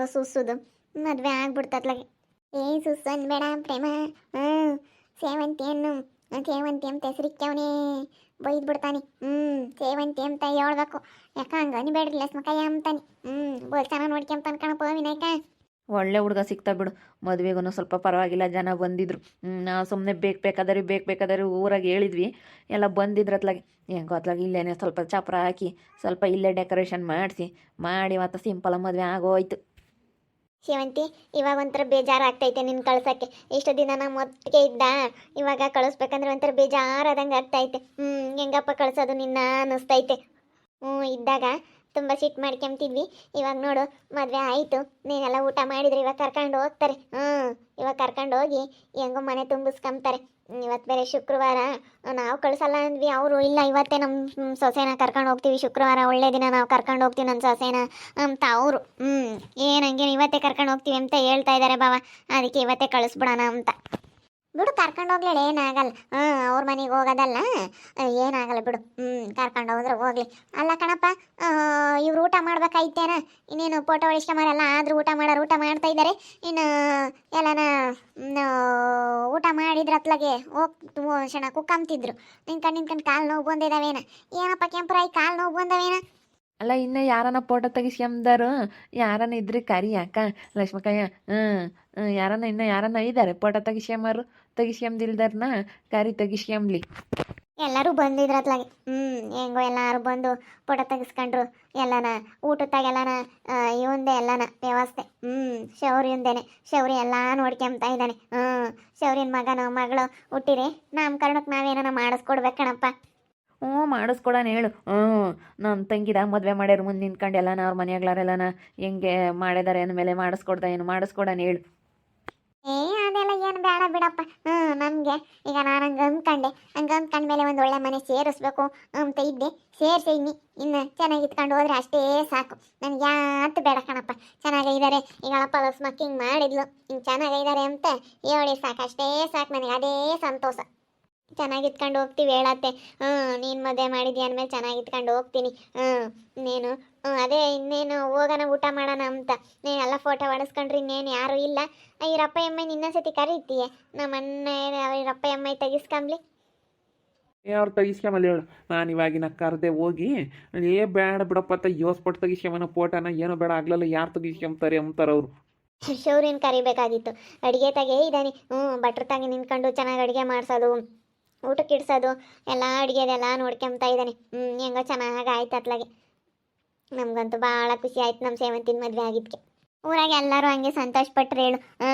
ಹೆಂಗೋ ಸುಸ್ಸುದು ಮದುವೆ ಆಗ್ಬಿಡ್ತತ್ಲಾಗೆ ಏ ಸುಸ್ಸು ಅನ್ಬೇಡ ಪ್ರೇಮ. ಹ್ಞೂ. ಸೇವಂತಿಯನ್ನು ಸೇವಂತಿ ಅಂತ ಹೆಸರಿಕ್ಕವನೇ. ಬೈದ್ ಬಿಡ್ತಾನೆ ಹ್ಞೂ. ಸೇವಂತಿ ಅಂತ ಹೇಳ್ಬೇಕು. ಯಾಕ ಹಂಗ ಅನ್ಬೇಡ್ರಿ ಲಸ್ಮಕಾಯ ಅಂತಾನೆ. ಹ್ಞೂ. ಬೋಲ್ ಚೆನ್ನಾಗಿ ನೋಡ್ಕೊಂತಾನೆ ಕಣಪ್ಪ ವಿನಾಯಕ. ಒಳ್ಳೆ ಹುಡುಗ ಸಿಗ್ತಾ ಬಿಡು. ಮದುವೆಗೂ ಸ್ವಲ್ಪ ಪರವಾಗಿಲ್ಲ. ಜನ ಬಂದಿದ್ರು. ಸುಮ್ಮನೆ ಬೇಕು ಬೇಕಾದ್ರೆ ಬೇಕು ಬೇಕಾದ್ರೆ ಊರಾಗ ಹೇಳಿದ್ವಿ. ಎಲ್ಲ ಬಂದಿದ್ರು ಅತ್ಲಾಗೆ ಹೆಂಗೋ ಅತ್ಲಾಗ ಇಲ್ಲೇನೆ ಸ್ವಲ್ಪ ಚಪ್ರ ಹಾಕಿ ಸ್ವಲ್ಪ ಇಲ್ಲೇ ಡೆಕೋರೇಷನ್ ಮಾಡಿಸಿ. ಮಾಡಿ ಮತ್ತು ಸಿಂಪಲ್ ಮದುವೆ ಆಗೋಯ್ತು. ಸೇವಂತಿ ಇವಾಗ ಒಂಥರ ಬೇಜಾರು ಆಗ್ತೈತೆ ನಿನ್ನ ಕಳ್ಸಕ್ಕೆ. ಇಷ್ಟು ದಿನ ನಮ್ಮ ಮೊಟ್ಟಿಗೆ ಇದ್ದ, ಇವಾಗ ಕಳಿಸ್ಬೇಕಂದ್ರೆ ಒಂಥರ ಬೇಜಾರಾದಂಗೆ ಆಗ್ತೈತೆ. ಹ್ಞೂ ಹೆಂಗಪ್ಪ ಕಳ್ಸೋದು ನಿನ್ನ ಅನ್ನಿಸ್ತೈತೆ. ಹ್ಞೂ, ಇದ್ದಾಗ ತುಂಬ ಸಿಟ್ಟು ಮಾಡ್ಕೊಂತಿದ್ವಿ ಇವಾಗ ನೋಡು, ಮದುವೆ ಆಯಿತು. ನೀನೆಲ್ಲ ಊಟ ಮಾಡಿದ್ರೆ ಇವಾಗ ಕರ್ಕೊಂಡು ಹೋಗ್ತಾರೆ. ಹ್ಞೂ, ಇವಾಗ ಕರ್ಕೊಂಡು ಹೋಗಿ ಹೆಂಗೋ ಮನೆ ತುಂಬಿಸ್ಕೊಂತಾರೆ ಇವತ್ತು ಬೇರೆ ಶುಕ್ರವಾರ, ನಾವು ಕಳಿಸಲ್ಲ ಅಂದ್ವಿ. ಅವರು, ಇಲ್ಲ, ಇವತ್ತೇ ನಮ್ಮ ಸೊಸೆನ ಕರ್ಕೊಂಡು ಹೋಗ್ತೀವಿ. ಶುಕ್ರವಾರ ಒಳ್ಳೆ ದಿನ ನಾವು ಕರ್ಕೊಂಡು ಹೋಗ್ತೀವಿ ನನ್ನ ಸೊಸೆನ. ಅಂತ ಅವರು. ಹ್ಞೂ ಹಂಗೇನು ಇವತ್ತೇ ಕರ್ಕೊಂಡು ಹೋಗ್ತೀವಿ ಅಂತ ಹೇಳ್ತಾ ಇದ್ದಾರೆ ಬಾವ ಅದಕ್ಕೆ ಇವತ್ತೇ ಕಳಿಸ್ಬಿಡೋಣ ಅಂತ. ಬಿಡು, ಕರ್ಕೊಂಡು ಹೋಗ್ಲಿ ಏನಾಗಲ್ಲ. ಹಾಂ ಅವ್ರ ಮನೆಗೆ ಹೋಗೋದಲ್ಲ. ಏನಾಗಲ್ಲ ಬಿಡು. ಹ್ಞೂ ಕರ್ಕೊಂಡು ಹೋದ್ರೆ ಹೋಗ್ಲಿ. ಅಲ್ಲ ಕಣಪ್ಪ ಇವ್ರು ಊಟ ಮಾಡ್ಬೇಕಾಯ್ತೇನ? ಇನ್ನೇನು ಫೋಟೋ ಹೊಡಿಸ್ಕೊಂಬಾರಲ್ಲ ಆದ್ರೂ ಊಟ ಮಾಡೋರು ಊಟ ಮಾಡ್ತಾ ಇದ್ದಾರೆ ಇನ್ನು, ಎಲ್ಲನ ಊಟ ಮಾಡಿದ್ರ ಅತ್ಲಾಗೆ ಹೋಗ್ ಶಣ ಕುಕ್ಕಂತಿದ್ರು. ನಿನ್ಕಂಡು ನಿನ್ಕಂಡು ಕಾಲು ನೋವು ಬಂದಿದಾವೇನ? ಏನಪ್ಪ ಕೆಂಪರಾಯಿ, ಕಾಲು ನೋವು ಬಂದವೇನ? ಅಲ್ಲ, ಇನ್ನು ಯಾರನ ಫೋಟೋ ತೆಗಿಸ್ಕೊಂಬಾರು ಯಾರನ ಇದ್ರೆ ಕರಿ ಅಕ್ಕ ಲಕ್ಷ್ಮಕಯ್ಯ ಹ್ಮ್, ಯಾರನ ಇನ್ನ ಯಾರನ ಇದಾರೆ? ಫೋಟೋ ತೆಗಿಸ್ಕೊಂಬಾರು ತೆಗಿಸ್ಕೊಂದಿಲ್ದಾರನ ಕರಿ ತೆಗಿಸ್ಕೊಂಬ್ಲಿ ಎಲ್ಲರೂ ಬಂದಿದ್ರ ಅತ್ಲಾಗೆ ಹ್ಞೂ ಹೆಂಗೋ ಎಲ್ಲರೂ ಬಂದು ಫೋಟೋ ತೆಗಿಸ್ಕೊಂಡ್ರು. ಎಲ್ಲನ ಊಟದಾಗ ಎಲ್ಲನ ಇವಂದೆ ಎಲ್ಲನ ವ್ಯವಸ್ಥೆ. ಹ್ಞೂ ಶೌರ್ಯಂದೇನೆ. ಶೌರಿ ಎಲ್ಲ ನೋಡ್ಕೊಂತ ಇದ್ದಾನೆ. ಹ್ಮ್ ಶೌರಿನ್ ಮಗನ ಮಗಳು ಹುಟ್ಟಿರಿ ನಾಮಕರಣಕ್ಕೆ ನಾವೇನ ಮಾಡಿಸ್ಕೊಡ್ಬೇಕು ಕಣಪ್ಪ ಹ್ಞೂ, ಮಾಡಿಸ್ಕೊಡೋಣ ಹೇಳು. ಹ್ಞೂ ನನ್ನ ತಂಗಿದ ಮದುವೆ ಮಾಡ್ಯಾರ ಮುಂದೆ ನಿಂತ್ಕೊಂಡು ಎಲ್ಲನ ಅವ್ರ ಮನೆಯಾಗ್ಲಾರೆಲ್ಲನ ಹೆಂಗೆ ಮಾಡಿದಾರೆ ಅಂದಮೇಲೆ ಮಾಡಿಸ್ಕೊಡ್ದ ಏನು ಮಾಡಿಸ್ಕೊಡೋಣ ಹೇಳು. ಏ, ಅದೆಲ್ಲ ಏನು ಬೇಡ ಬಿಡಪ್ಪ. ಹ್ಞೂ, ನಮಗೆ. ಈಗ ನಾನು ಹಂಗೆ ಅಂದ್ಕೊಂಡೆ. ಹಂಗೆ ಅಂದ್ಕೊಂಡ್ಮೇಲೆ ಒಂದು ಒಳ್ಳೆ ಮನೆ ಸೇರಿಸ್ಬೇಕು ಅಂತ ಇದ್ದೆ. ಸೇರಿಸಿದ್ನಿ ಇನ್ನು ಚೆನ್ನಾಗಿ ಇಟ್ಕೊಂಡು ಹೋದ್ರೆ ಅಷ್ಟೇ ಸಾಕು. ನನಗೆ ಯಾತು ಬೇಡ ಕಣಪ್ಪ. ಚೆನ್ನಾಗಿದ್ದಾರೆ ಈಗ ಅಪ್ಪ ಸ್ಮಕ್ಕಿಂಗ್ ಮಾಡಿದ್ಲು. ಹಿಂಗೆ ಚೆನ್ನಾಗಿದ್ದಾರೆ ಅಂತ ಹೇಳಿ ಸಾಕು. ಅಷ್ಟೇ ಸಾಕು ನನಗೆ. ಅದೇ ಸಂತೋಷ. ಚೆನ್ನಾಗಿ ಇಟ್ಕೊಂಡು ಹೋಗ್ತೀವಿ ಹೇಳತ್ತೆ. ಹ್ಞೂ ನೀನು ಮದುವೆ ಮಾಡಿದ್ಯಾ ಅಂದಮೇಲೆ ಚೆನ್ನಾಗಿ ಇಟ್ಕೊಂಡು ಹೋಗ್ತೀನಿ. ಹ್ಞೂ ನೀನು ಹ್ಞೂ ಅದೇ ಇನ್ನೇನು ಹೋಗೋಣ ಊಟ ಮಾಡೋಣ ಅಂತ. ನೀನೆಲ್ಲ ಫೋಟೋ ಹೊಡೆಸ್ಕೊಂಡ್ರೆ ಇನ್ನೇನು ಯಾರು ಇಲ್ಲ. ಇವರಪ್ಪ ಎಮ್ಮೈ ಇನ್ನೊಂದ್ಸತಿ ಕರೀತೀಯ? ನಮ್ಮ ಅಣ್ಣ ಇವರಪ್ಪ ಎಮ್ಮೈ ತೆಗಿಸ್ಕೊಂಬ್ಲಿ. ಅವ್ರು ತೆಗಿಸ್ಕೊಂಬಲ್ಲಿ ಹೇಳು. ನಾನು ಇವಾಗಿನ ಕರೆದೆ ಹೋಗಿ ಏ ಬೇಡ ಬಿಡಪ್ಪ ಅಂತ ಯೋಸ್ಪಟ್ಟು ತೆಗಿಸ್ಕೊಂಬನ ಫೋಟೋನ ಏನೋ ಬೇಡ ಆಗ್ಲಲ್ಲ ಯಾರು ತೆಗಿಸ್ಕೊಂತಾರೆ ಅಂತಾರೆ ಅವರು. ಶೌರ್ಯನ ಕರಿಬೇಕಾಗಿತ್ತು. ಅಡುಗೆ ತಗೇ ಇದ್ದಾನೆ ಹ್ಞೂ ಭಟ್ರ ತಾಗಿ ನಿಂತ್ಕೊಂಡು ಚೆನ್ನಾಗಿ ಅಡುಗೆ ಮಾಡಿಸೋದು. ಊಟಕ್ಕೆ ಇಡ್ಸೋದು, ಎಲ್ಲ ಅಡುಗೆದೆಲ್ಲ ನೋಡ್ಕೊಂತ ಇದ್ದಾನೆ. ಹ್ಞೂ ಹೆಂಗೋ ಚೆನ್ನಾಗಿ ಆಯ್ತು ಅತ್ಲಾಗೆ. ನಮಗಂತೂ ಭಾಳ ಖುಷಿ ಆಯ್ತು ನಮ್ಮ ಸೇವಂತಿನ ಮದುವೆ ಆಗಿದ್ದಕ್ಕೆ ಊರಾಗ ಎಲ್ಲರೂ ಹಂಗೆ ಸಂತೋಷ ಪಟ್ರು ಹೇಳು. ಹ್ಞೂ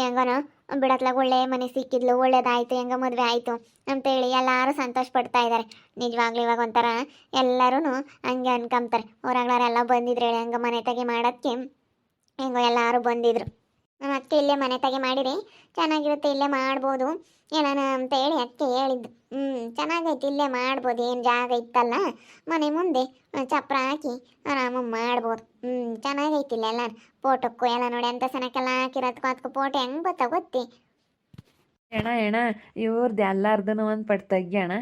ಹೆಂಗನೋ, ಬಿಡತ್ಲಾಗ ಒಳ್ಳೆ ಮನೆ ಸಿಕ್ಕಿದ್ಲು, ಒಳ್ಳೇದಾಯ್ತು, ಹೆಂಗೋ ಮದುವೆ ಆಯಿತು ಅಂತೇಳಿ ಎಲ್ಲರೂ ಸಂತೋಷ ಪಡ್ತಾ ಇದ್ದಾರೆ ನಿಜವಾಗ್ಲೂ ಇವಾಗ ಒಂಥರ ಎಲ್ಲರೂ ಹಂಗೆ ಅನ್ಕೊಂತಾರೆ ಊರಾಗ್ಲವರೆಲ್ಲ ಬಂದಿದ್ರು ಹೇಳಿ, ಹಂಗೆ ಮನೆ ತೆಗೆ ಮಾಡೋದಕ್ಕೆ ಹೆಂಗೋ ಎಲ್ಲರೂ ಬಂದಿದ್ರು. ನಮ್ಮ ಅತ್ತೆ ಇಲ್ಲೇ ಮನೆ ತೆಗೆ ಮಾಡಿರಿ ಚೆನ್ನಾಗಿರುತ್ತೆ ಇಲ್ಲೇ ಮಾಡ್ಬೋದು. ಏನಾನ ಅಂತ ಹೇಳಿ ಅತ್ತೆ ಹೇಳಿದ್ದು. ಹ್ಞೂ ಚೆನ್ನಾಗೈತೆ ಇಲ್ಲೇ ಮಾಡ್ಬೋದು. ಏನು ಜಾಗ ಇತ್ತಲ್ಲ ಮನೆ ಮುಂದೆ ಚಪ್ರ ಹಾಕಿ ಆರಾಮಾಗಿ ಮಾಡ್ಬೋದು. ಹ್ಞೂ ಚೆನ್ನಾಗೈತಿ ಇಲ್ಲೆಲ್ಲ ಫೋಟೋಕ್ಕೂ ಎಲ್ಲ ನೋಡಿ ಅಂತ ಸನಕ್ಕೆಲ್ಲ ಹಾಕಿರೋದಕ್ಕೂ ಅದಕ್ಕೂ ಫೋಟೋ ಹೆಂಗೆ ಗೊತ್ತಾ ಗೊತ್ತಿ? ಅಣ್ಣ ಅಣ್ಣ ಇವ್ರದ್ದು ಎಲ್ಲಾರ್ದು ಒಂದು ಪಟ್ಟು ತೆಗ್ಯಣ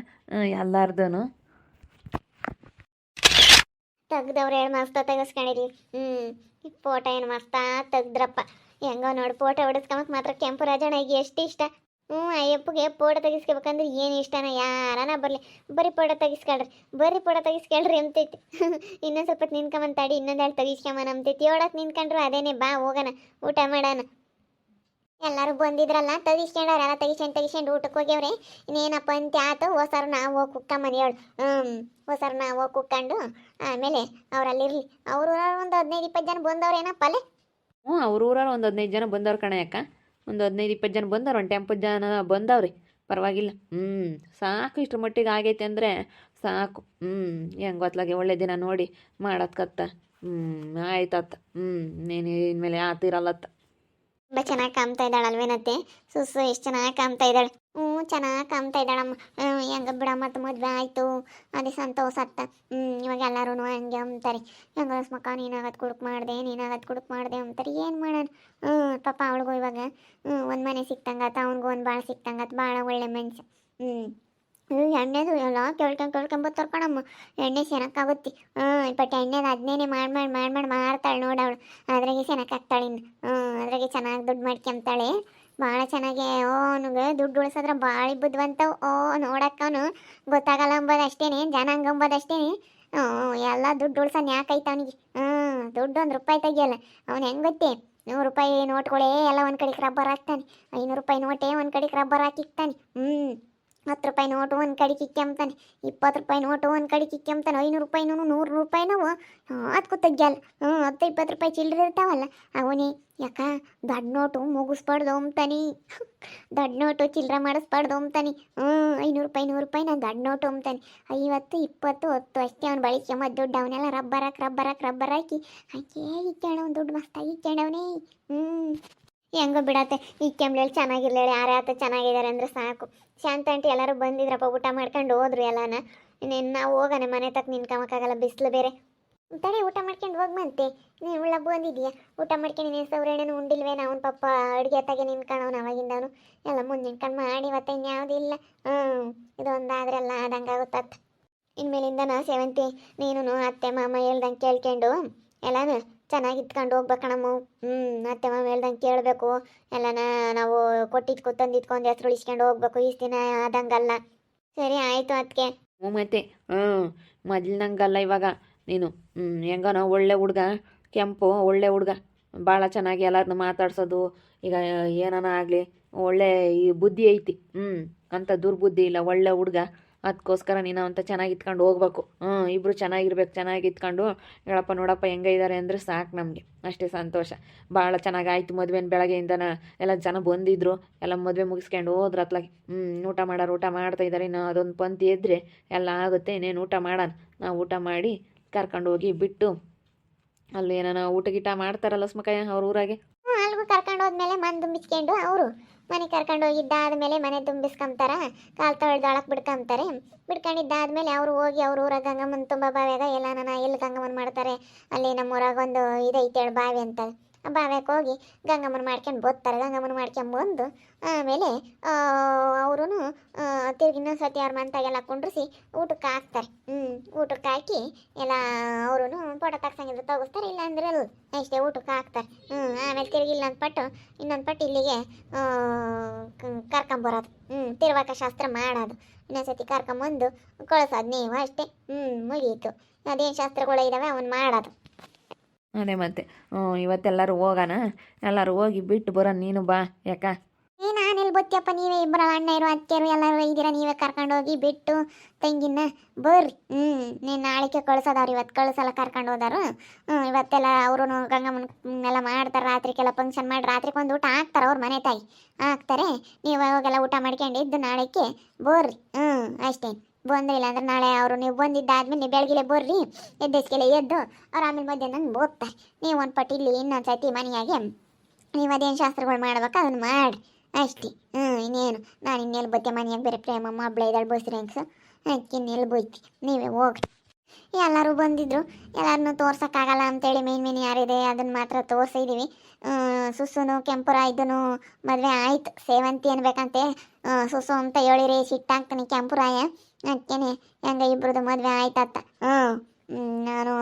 ಎಲ್ಲಾರ್ದು ತೆಗ್ದವ್ರು ಹೇಳಿ ಮಸ್ತ ತೆಗಿಸ್ಕೊಂಡಿರಿ. ಹ್ಞೂ ಫೋಟೋ ಏನು ಮಸ್ತ ತೆಗ್ದ್ರಪ್ಪ. ಹೆಂಗೋ ನೋಡಿ ಫೋಟೋ ಹೊಡೆಸ್ಕೊಂಬಕ್ ಮಾತ್ರ ಕೆಂಪು ರಾಜಣ್ಣಗೆ ಎಷ್ಟು ಇಷ್ಟ. ಹ್ಞೂ ಅಯ್ಯಪ್ಪಗೆ ಫೋಟೋ ತೆಗಿಸ್ಕೋಬೇಕಂದ್ರೆ ಏನು ಇಷ್ಟನ? ಯಾರನ ಬರಲಿ. ಬರೀ ಫೋಟೋ ತೆಗಿಸ್ಕೊಳ್ರಿ, ಬರೀ ಫೋಟೋ ತೆಗಿಸ್ಕೊಳ್ರಿ ಅಂತೈತಿ ಇನ್ನೊಂದು ಸ್ವಲ್ಪ ನಿನ್ಕೊಂಬಂತ ತಡಿ ಹೇಳಿ ತೆಗಿಸ್ಕೊಂಬನ ಅಂತೈತಿ ಹೇಳಕ್ ನಿಂತ್ಕೊಂಡ್ರು ಅದೇನೆ, ಬಾ ಹೋಗೋಣ, ಊಟ ಮಾಡೋಣ. ಎಲ್ಲರೂ ಬಂದಿದ್ರಲ್ಲ ತೆಗಿಸ್ಕೊಂಡವ್ರು ಎಲ್ಲ ತೆಗಿಸ್ಕೊಂಡು ತೆಗಿಸ್ಕೊಂಡು ಊಟಕ್ಕೆ ಹೋಗ್ಯವ್ರೆ. ಇನ್ನೇನಪ್ಪ ಅಂತ ಆತು? ಹೊಸರು ನಾವು ಹೋಗಿ ಕುಕ್ಕಮ್ಮನಿ ಹೇಳು. ಹ್ಞೂ ಹೊಸರು ನಾವು ಹೋಗಿ ಕುಕ್ಕಂಡು, ಆಮೇಲೆ ಅವರಲ್ಲಿರ್ಲಿ ಅವ್ರ ಒಂದು ಹದಿನೈದು ಇಪ್ಪತ್ತು ಜನ ಬಂದವ್ರೇನಪ್ಪ ಅಲ್ಲೇ ಹ್ಞೂ, ಅವ್ರ ಊರಲ್ಲಿ ಒಂದು ಹದಿನೈದು ಜನ ಬಂದವ್ರು ಕಣ ಅಕ್ಕ. ಒಂದು ಹದಿನೈದು ಇಪ್ಪತ್ತು ಜನ ಬಂದವ್ರು, ಒಂದು ಟೆಂಪತ್ ಜನ ಬಂದವ್ರಿ. ಪರವಾಗಿಲ್ಲ. ಹ್ಞೂ ಸಾಕು ಇಷ್ಟ್ರ ಮಟ್ಟಿಗೆ ಆಗೈತೆ ಅಂದರೆ ಸಾಕು. ಹ್ಞೂ ಹೆಂಗೆ ಗೊತ್ಲಾಗೆ ಒಳ್ಳೆ ದಿನ ನೋಡಿ ಮಾಡತ್ಕತ್ತ ಹ್ಞೂ ಆಯ್ತತ್ತ ಹ್ಞೂ ನೀನು ಇನ್ಮೇಲೆ ಆತಿರಲ್ಲತ್ತ ತುಂಬ ಚೆನ್ನಾಗಿ ಕಾಮ್ತಾ ಇದ್ದಾಳೆ ಅಲ್ವೇನತ್ತೆ? ಸುಸ್ಸು ಎಷ್ಟು ಚೆನ್ನಾಗಿ ಕಾಮ್ತಾ ಇದ್ದಾಳೆ. ಹ್ಞೂ, ಚೆನ್ನಾಗಿ ಕಾಮ್ತಾ ಇದ್ದಾಳಮ್ಮ. ಹೆಂಗ ಬಿಡ ಮತ್ತು ಮದುವೆ ಆಯಿತು. ಅದೇ ಸಂತೋಷ ಅತ್ತ. ಹ್ಞೂ, ಇವಾಗ ಎಲ್ಲರೂ ಹಂಗೆ ಅಂತಾರೆ ಹೆಂಗ ಮಕ್ಕ ನೀನಾಗದು ಕುಡುಕ್ ಮಾಡಿದೆ ನೀನಾಗದು ಕುಡುಕ್ ಮಾಡಿದೆ ಅಂತಾರೆ ಏನು ಮಾಡೋಣ? ಹ್ಞೂ, ಪಾಪ ಅವಳಿಗೂ ಇವಾಗ, ಹ್ಞೂ, ಒಂದು ಮನೆ ಸಿಕ್ತಂಗಾತ, ಅವ್ನಿಗೂ ಒಂದು ಭಾಳ ಸಿಕ್ತಂಗಾತ. ಭಾಳ ಒಳ್ಳೆ ಮನುಷ್ಯ. ಹ್ಞೂ. ಎಣ್ಣೆದು, ಎಲ್ಲ ಕೇಳ್ಕೊಂಡ್ ಬರ್ತಾರ ಕಣಮ್ಮ ಎಣ್ಣೆ ಸೆನಕ್ಕಾಗುತ್ತೆ ಹ್ಞೂ ಬಟ್ ಎಣ್ಣೆದು ಅದನ್ನೇ ಮಾಡಿ ಮಾಡಿ ಮಾಡಿ ಮಾಡಿ ನೋಡಿ ಅವಳು. ಅದ್ರಾಗೆ ಸೆನಕ್ಕಾಗ್ತಾಳೆ ಇನ್ನು. ಹ್ಞೂ ಅದ್ರಾಗೆ ಚೆನ್ನಾಗಿ ದುಡ್ಡು ಮಾಡ್ಕೊಂತಾಳೆ. ಭಾಳ ಚೆನ್ನಾಗಿ, ಓ, ಅವನಿಗೆ ದುಡ್ಡು ಉಳಿಸಿದ್ರೆ ಭಾಳ ಬುದ್ಧಿವಂತವು ಓ ನೋಡಕ್ಕವನು ಗೊತ್ತಾಗಲ್ಲ ಅಂಬೋದು ಅಷ್ಟೇನೆ ಜನ ಹಂಗಂಬೋದು ಅಷ್ಟೇನೆ. ಹ್ಞೂ ಎಲ್ಲ ದುಡ್ಡು ಉಳ್ಸೋನ್ ಯಾಕೈತೆ ಅವನಿಗೆ? ಹ್ಞೂ ದುಡ್ಡು ಒಂದು ರೂಪಾಯಿ ತೆಗಿಯಲ್ಲ. ಅವ್ನು ಹೆಂಗೆ ಗೊತ್ತೇ? ನೂರು ರೂಪಾಯಿ ನೋಟ್ಗಳೇ ಎಲ್ಲ ಒಂದು ಕಡೆಗೆ ರಬ್ಬರ್ ಹಾಕ್ತಾನೆ. ಐನೂರು ರೂಪಾಯಿ ನೋಟೇ ಒಂದು ಕಡೆಗೆ ರಬ್ಬರ್ ಹಾಕಿಕ್ತಾನೆ. ಹ್ಞೂ ಹತ್ತು ರೂಪಾಯಿ ನೋಟು ಒಂದು ಕಡೆ ಕಿಕ್ಕೆಂಬ್ತಾನೆ ಇಪ್ಪತ್ತು ರೂಪಾಯಿ ನೋಟು ಒಂದು ಕಡೆ ಕಿಕ್ಕೆಂಬ್ತಾನೆ ಐನೂರು ರೂಪಾಯಿನೂ ನೂರು ರೂಪಾಯಿನವು ಅದಕ್ಕೂ ತೆಗ್ಯಲ್ಲ. ಹ್ಞೂ ಹತ್ತು ಇಪ್ಪತ್ತು ರೂಪಾಯಿ ಚಿಲ್ಲರೆ ಇರ್ತಾವಲ್ಲ, ಅವನೇ, ಯಾಕ, ದೊಡ್ಡ ನೋಟು ಮುಗಿಸ್ಬಾರ್ದು ಅಂತಾನೆ ದೊಡ್ಡ ನೋಟು ಚಿಲ್ಲರೆ ಮಾಡಿಸ್ಬಾರ್ದು ಅಂತಾನೆ ಹ್ಞೂ ಐನೂರು ರೂಪಾಯಿ, ನೂರು ರೂಪಾಯಿ ನಾನು ದೊಡ್ಡ ನೋಟು ಅಂತಾನೆ ಐವತ್ತು, ಇಪ್ಪತ್ತು, ಹತ್ತು, ಅಷ್ಟೇ ಅವ್ನು ಬಳಿಕೆ ಮತ್ತು ದುಡ್ಡು ಅವನ್ನೆಲ್ಲ ರಬ್ಬರ್ ಹಾಕಿ ರಬ್ಬರ್ ಹಾಕಿ ರಬ್ಬರ್ ಹಾಕಿ ಹಾಕೇ ಇಕ್ಕೊಂಡವ್ನು ದುಡ್ಡು ಮಸ್ತಾಗಿ ಇಕ್ಕೊಂಡವನೇ ಹ್ಞೂ ಹೆಂಗೋ ಬಿಡತ್ತೆ. ಈ ಕೆಮ್ಳಲ್ಲಿ ಚೆನ್ನಾಗಿರ್ಲೇಳಿ ಯಾರೇ ಆತ ಚೆನ್ನಾಗಿದ್ದಾರೆ ಅಂದರೆ ಸಾಕು. ಶಾಂತ ಅಂಟಿ ಎಲ್ಲರೂ ಬಂದಿದ್ರಪ್ಪ, ಊಟ ಮಾಡ್ಕೊಂಡು ಹೋದ್ರು ಎಲ್ಲಾನ. ಇನ್ನೇನು ನಾವು ಹೋಗೋಣ, ಮನೆ ತಕ್ಕ ನಿನ್ಕಮಕ್ಕಾಗಲ್ಲ ಬಿಸಿಲು ಬೇರೆ. ತಡೆ, ಊಟ ಮಾಡ್ಕೊಂಡು ಹೋಗ್ಮಂತೆ ನೀನು ಉಳ್ಳ ಬಂದಿದ್ಯಾ? ಊಟ ಮಾಡ್ಕೊಂಡು ನೀನು ಸೌರಣೆನೂ ಉಂಡಿಲ್ವೇ ನಾವು ಪಪ್ಪ ಅಡುಗೆ ತಗೆ ನಿನ್ಕಣವನು ಅವಾಗಿಂದವನು. ಎಲ್ಲ ಮುಂದೆ ನಿನ್ಕೊಂಡು ಮಾಡಿ ಇವತ್ತು ಇನ್ಯಾವುದೂ ಇಲ್ಲ. ಹ್ಞೂ ಇದೊಂದಾದ್ರೆಲ್ಲ ಆದಂಗೆ ಆಗುತ್ತತ್ತ ಇನ್ಮೇಲಿಂದ ನಾ ಸೇವಂತಿ? ನೀನು ಅತ್ತೆ, ಮಾಮ ಹೇಳ್ದಂಗೆ ಕೇಳ್ಕೊಂಡು, ಎಲ್ಲಾನು ಚೆನ್ನಾಗಿ ಇಟ್ಕೊಂಡು ಹೋಗ್ಬೇಕಣಮ್ಮ ಹ್ಞೂ ಅತ್ತೆ ಮಾಮ ಹೇಳ್ದಂಗೆ ಕೇಳಬೇಕು. ಎಲ್ಲನ ನಾವು ಕೊಟ್ಟಿದ್ದು ಕೂತಂದು ಇಟ್ಕೊಂಡು ಹೆಸ್ರು ಉಳಿಸ್ಕೊಂಡು ಹೋಗ್ಬೇಕು ಇಷ್ಟು ದಿನ ಆದಂಗಲ್ಲ. ಸರಿ, ಆಯಿತು ಅದಕ್ಕೆ ಹ್ಞೂ ಮತ್ತೆ. ಹ್ಞೂ ಮೊದ್ಲಿನಂಗಲ್ಲ ಇವಾಗ ನೀನು. ಹ್ಞೂ ಹೆಂಗನೋ ಒಳ್ಳೆ ಹುಡ್ಗ, ಕೆಂಪು, ಒಳ್ಳೆ ಹುಡ್ಗ. ಭಾಳ ಚೆನ್ನಾಗಿ ಎಲ್ಲರನ್ನ ಮಾತಾಡ್ಸೋದು. ಈಗ ಏನಾನ ಆಗಲಿ, ಒಳ್ಳೆ ಈ ಬುದ್ಧಿ ಐತಿ. ಹ್ಞೂ ಅಂಥ ದುರ್ಬುದ್ಧಿ ಇಲ್ಲ, ಒಳ್ಳೆ ಹುಡ್ಗ. ಅದಕ್ಕೋಸ್ಕರ ನೀನು ಅಂತ ಚೆನ್ನಾಗಿ ಇತ್ಕೊಂಡು ಹೋಗ್ಬೇಕು. ಹ್ಞೂ ಇಬ್ಬರು ಚೆನ್ನಾಗಿರ್ಬೇಕು, ಚೆನ್ನಾಗಿ ಇತ್ಕೊಂಡು. ಹೇಳಪ್ಪ, ನೋಡಪ್ಪ, ಹೆಂಗೆ ಇದ್ದಾರೆ ಅಂದರೆ ಸಾಕು ನಮಗೆ. ಅಷ್ಟೇ ಸಂತೋಷ. ಭಾಳ ಚೆನ್ನಾಗಿ ಆಯಿತು ಮದುವೆನ ಬೆಳಗ್ಗೆಯಿಂದನ. ಎಲ್ಲ ಜನ ಬಂದಿದ್ರು. ಎಲ್ಲ ಮದುವೆ ಮುಗಿಸ್ಕೊಂಡು ಹೋದ್ರ ಅತ್ಲಾಗಿ. ಹ್ಞೂ ಊಟ ಮಾಡೋರು, ಊಟ ಮಾಡ್ತಾ ಇದ್ದಾರೆ ಇನ್ನು ಅದೊಂದು ಪಂತಿ ಇದ್ದರೆ ಎಲ್ಲ ಆಗುತ್ತೆ. ಇನ್ನೇನು ಊಟ ಮಾಡೋಣ? ನಾವು ಊಟ ಮಾಡಿ ಕರ್ಕೊಂಡು ಹೋಗಿ ಬಿಟ್ಟು ಅಲ್ಲಿ ಏನಾನ ಊಟ ಗೀಟ ಮಾಡ್ತಾರಲ್ಲ ಸ್ಮಕಾಯ ಅವ್ರ ಊರಾಗೆ? ಅಲ್ಗೂ ಕರ್ಕೊಂಡು ಹೋದ್ಮೇಲೆ ಮನೆ ತುಂಬಿಸ್ಕೊಂಡು ಅವರು ಮನೆ ಕರ್ಕೊಂಡು ಹೋಗಿದ್ದಾದ್ಮೇಲೆ ಮನೆ ತುಂಬಿಸ್ಕೊಂತಾರ ಕಾಲು ತೊಳೆದೊಳಕ್ಕೆ ಬಿಡ್ಕೊಂತಾರೆ ಬಿಡ್ಕೊಂಡಿದ್ದಾದ್ಮೇಲೆ ಅವರು ಹೋಗಿ ಅವ್ರ ಊರಾಗ ಗಂಗಮ್ಮನ ತುಂಬ ಬಾವ್ಯಾಗ ಎಲ್ಲ ನಾನು, ಎಲ್ಲಿ ಗಂಗಮ್ಮನ ಮಾಡ್ತಾರೆ? ಅಲ್ಲಿ ನಮ್ಮ ಊರಾಗ ಒಂದು ಇದೈತೆ ಬಾವಿ ಅಂತ. ಆ ಬಾವ್ಯಾಗ ಹೋಗಿ ಗಂಗಮ್ಮನ ಮಾಡ್ಕೊಂಡು ಬರ್ತಾರೆ ಗಂಗಮ್ಮನ ಮಾಡ್ಕೊಂಬಂದು ಆಮೇಲೆ ಅವರು ತಿರ್ಗಿ ಇನ್ನೊಂದು ಸತಿ ಅವ್ರ ಮಂತಾಗೆಲ್ಲ ಕುಂಡ್ರಿಸಿ ಊಟಕ್ಕೆ ಹಾಕ್ತಾರೆ. ಹ್ಞೂ ಊಟಕ್ಕೆ ಹಾಕಿ ಎಲ್ಲ ಅವರು ಫೋಟೋ ತಗ್ಸಂಗಿದ್ರೆ ತಗೋಸ್ತಾರೆ, ಇಲ್ಲಾಂದ್ರೆ ಅಲ್ಲ ಅಷ್ಟೇ ಊಟಕ್ಕೆ ಹಾಕ್ತಾರೆ. ಹ್ಞೂ ಆಮೇಲೆ ತಿರ್ಗಿ ಇಲ್ಲೊಂದು ಪಟ್ಟು, ಇನ್ನೊಂದು ಪಟ್ಟು ಇಲ್ಲಿಗೆ ಕರ್ಕೊಂಬರೋದು ಹ್ಞೂ ತಿರುವಾಕ ಶಾಸ್ತ್ರ ಮಾಡೋದು. ಇನ್ನೊಂದ್ಸತಿ ಕರ್ಕೊಂಬಂದು ಕಳ್ಸೋದು ನೀವು ಅಷ್ಟೇ. ಹ್ಞೂ ಮುಗೀತು. ಅದೇನು ಶಾಸ್ತ್ರಗಳು ಇದ್ದಾವೆ ಅವನ್ನ ಮಾಡೋದು. ಅದೇ ಮತ್ತೆ. ಇವತ್ತೆಲ್ಲರೂ ಹೋಗೋಣ. ಎಲ್ಲರೂ ಹೋಗಿ ಬಿಟ್ಟು ಬರೋ ನೀನು ಬಾ, ಯಾಕ? ಏ ಬತ್ತಿಯಪ್ಪ, ನೀವೇ ಇಬ್ಬರ ಅಣ್ಣ ಇರೋ ಅತ್ತೆಯರು ಎಲ್ಲರೂ ಇದ್ದೀರಾ ನೀವೇ ಕರ್ಕೊಂಡು ಹೋಗಿ ಬಿಟ್ಟು ತಂಗಿನ ಬರ್ರಿ. ಹ್ಞೂ ನೀನು ನಾಳೆಗೆ ಕಳ್ಸೋದವ್ರು ಇವತ್ತು ಕಳ್ಸಲ್ಲ, ಕರ್ಕೊಂಡು ಹೋದಾರು ಹ್ಞೂ ಇವತ್ತೆಲ್ಲ ಅವರು ಗಂಗಮ್ಮನ ಎಲ್ಲ ಮಾಡ್ತಾರೆ, ರಾತ್ರಿಗೆಲ್ಲ ಫಂಕ್ಷನ್ ಮಾಡಿ ರಾತ್ರಿ ಒಂದು ಊಟ ಹಾಕ್ತಾರೆ ಅವ್ರ ಮನೆ ತಾಯಿ. ಹಾಕ್ತಾರೆ, ನೀವು ಅವಾಗೆಲ್ಲ ಊಟ ಮಾಡ್ಕೊಂಡಿದ್ದು ನಾಳೆಗೆ ಬರ್ರಿ. ಹ್ಞೂ ಅಷ್ಟೇ. ಬಂದಿಲ್ಲ ಅಂದ್ರೆ ನಾಳೆ ಅವರು ನೀವು ಬಂದಿದ್ದಾದ್ಮೇಲೆ ನೀವು ಬೆಳಗಿಲೆ ಬರ್ರಿ ಎದ್ದೆಸ್ಗೆಲ್ಲ ಎದ್ದು ಅವ್ರು ಆಮೇಲೆ ಮಧ್ಯಾಹ್ನ ಹೋಗ್ತಾರೆ ನೀವು ಒಂದು ಪಟ್ಟಿ ಇಲ್ಲಿ ಇನ್ನೊಂದು ಸತಿ ಮನೆಯಾಗೆ. ನೀವು ಅದೇನು ಶಾಸ್ತ್ರಗಳು ಮಾಡ್ಬೇಕು ಅದನ್ನು ಮಾಡಿ. ಅಷ್ಟೇ. ಹ್ಞೂ ಇನ್ನೇನು. ನಾನು ಇನ್ನೆಲ್ಲಿ ಬತ್ತೆ ಮನೆಯಾಗ ಬೇರೆ ಪ್ರೇಮಮ್ಮ ಹಬ್ಳ ಇದ್ದಾಳೆ ಬಸ್ರಿ ಅಂಕ್ಸು ಅದಕ್ಕೆ ಇನ್ನೆಲ್ಲಿ ಬೋಯ್ತಿ ನೀವೇ ಹೋಗ್ರಿ. ಎಲ್ಲರೂ ಬಂದಿದ್ರು. ಎಲ್ಲರನ್ನೂ ತೋರ್ಸೋಕ್ಕಾಗಲ್ಲ ಅಂತೇಳಿ ಮೇನ್ ಮೇನ್ ಯಾರಿದೆ ಅದನ್ನು ಮಾತ್ರ ತೋರಿಸಿದ್ದೀವಿ ಸುಸುನು ಕೆಂಪುರ ಇದನ್ನು ಮದುವೆ ಆಯ್ತು. ಸೇವಂತಿ ಅನ್ಬೇಕಂತೆ. ಸುಸು ಅಂತ ಹೇಳಿರಿ ಸಿಟ್ಟಾಗ್ತಾನೆ ಕೆಂಪುರಾಯ. ಅದಕ್ಕೇನೆ ಹೆಂಗ ಇಬ್ರದ್ದು ಮದುವೆ ಆಯ್ತತ್ತ ಹ್ಞೂ ನಾನು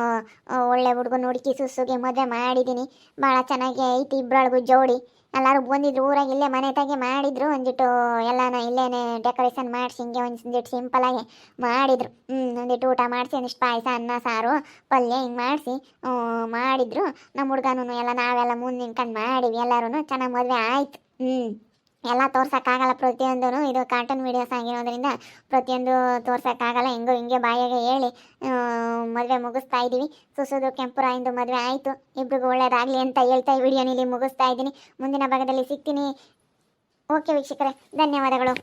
ಒಳ್ಳೆ ಹುಡುಗನ ಹುಡುಕಿ ಸುಸುಗೆ ಮದುವೆ ಮಾಡಿದ್ದೀನಿ ಭಾಳ ಚೆನ್ನಾಗಿ ಐತಿ ಇಬ್ಬರೊಳಗು ಜೋಡಿ. ಎಲ್ಲರೂ ಬಂದಿದ್ರು, ಊರಾಗ ಇಲ್ಲೇ ಮನೆ ತಾಗೆ ಮಾಡಿದ್ರು ಒಂದಿಟ್ಟು ಎಲ್ಲಾನ ಇಲ್ಲೇನೆ ಡೆಕೋರೇಷನ್ ಮಾಡಿಸಿ ಹಿಂಗೆ ಒಂದಿಟ್ಟು ಸಿಂಪಲಾಗಿ ಮಾಡಿದ್ರು. ಹ್ಞೂ ಒಂದಿಟ್ಟು ಊಟ ಮಾಡಿಸಿ ಒಂದಿಷ್ಟು ಪಾಯಸ, ಅನ್ನ, ಸಾರು, ಪಲ್ಯ ಹಿಂಗೆ ಮಾಡಿಸಿ ಮಾಡಿದ್ರು. ನಮ್ಮ ಹುಡ್ಗನೂ ಎಲ್ಲ ನಾವೆಲ್ಲ ಮುಂದೆ ನಿಂತ್ಕೊಂಡು ಮಾಡಿವಿ ಎಲ್ಲರೂ ಚೆನ್ನಾಗಿ ಮದುವೆ ಆಯ್ತು. ಹ್ಞೂ ಎಲ್ಲ ತೋರ್ಸೋಕ್ಕಾಗಲ್ಲ ಪ್ರತಿಯೊಂದೂ ಇದು ಕಾರ್ಟೂನ್ ವೀಡಿಯೋಸ್ ಆಗಿರೋದ್ರಿಂದ ಪ್ರತಿಯೊಂದು ತೋರ್ಸೋಕ್ಕಾಗಲ್ಲ. ಹೆಂಗೋ ಹಿಂಗೆ ಬಾಯಿಗೆ ಹೇಳಿ ಮದುವೆ ಮುಗಿಸ್ತಾ ಇದ್ದೀವಿ. ಸುಸುದು ಕೆಂಪುರಾಯಿಂದು ಮದುವೆ ಆಯಿತು. ಇಬ್ರಿಗೂ ಒಳ್ಳೇದಾಗಲಿ ಅಂತ ಹೇಳ್ತಾ ಈ ವಿಡಿಯೋನಲ್ಲಿ ಮುಗಿಸ್ತಾ ಇದ್ದೀನಿ. ಮುಂದಿನ ಭಾಗದಲ್ಲಿ ಸಿಗ್ತೀನಿ. ಓಕೆ ವೀಕ್ಷಕರೇ, ಧನ್ಯವಾದಗಳು.